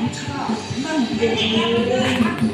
不知道，那？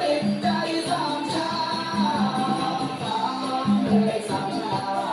ติดใจสามชาติสามเลยสามชา